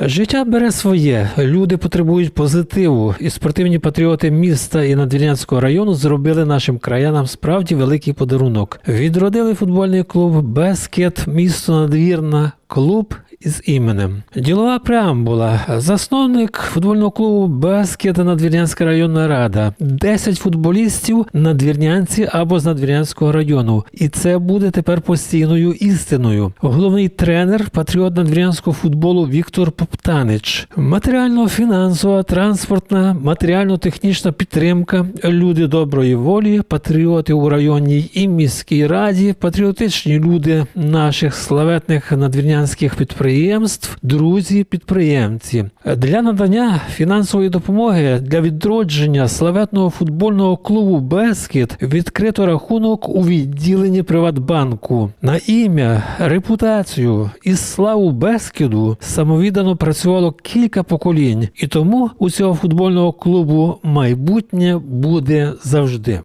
Життя бере своє. Люди потребують позитиву, і спортивні патріоти міста і Надвірнянського району зробили нашим краянам справді великий подарунок. Відродили футбольний клуб Бескет, місто Надвірна, клуб із іменем. Ділова преамбула. Засновник футбольного клубу Бескет Надвірнянська районна рада. 10 футболістів надвірнянці або з Надвірнянського району. І це буде тепер постійною істиною. Головний тренер, патріот надвірнянського футболу Віктор Поптанич. Матеріально-фінансова, транспортна, матеріально-технічна підтримка, люди доброї волі, патріоти у районній і міській раді, патріотичні люди наших славетних надвірнянських підприємств, друзі, підприємці. Для надання фінансової допомоги для відродження славетного футбольного клубу Бескіт відкрито рахунок у відділенні Приватбанку. На ім'я, репутацію і славу Бескіду самовіддано працювало кілька поколінь, і тому у цього футбольного клубу майбутнє буде завжди.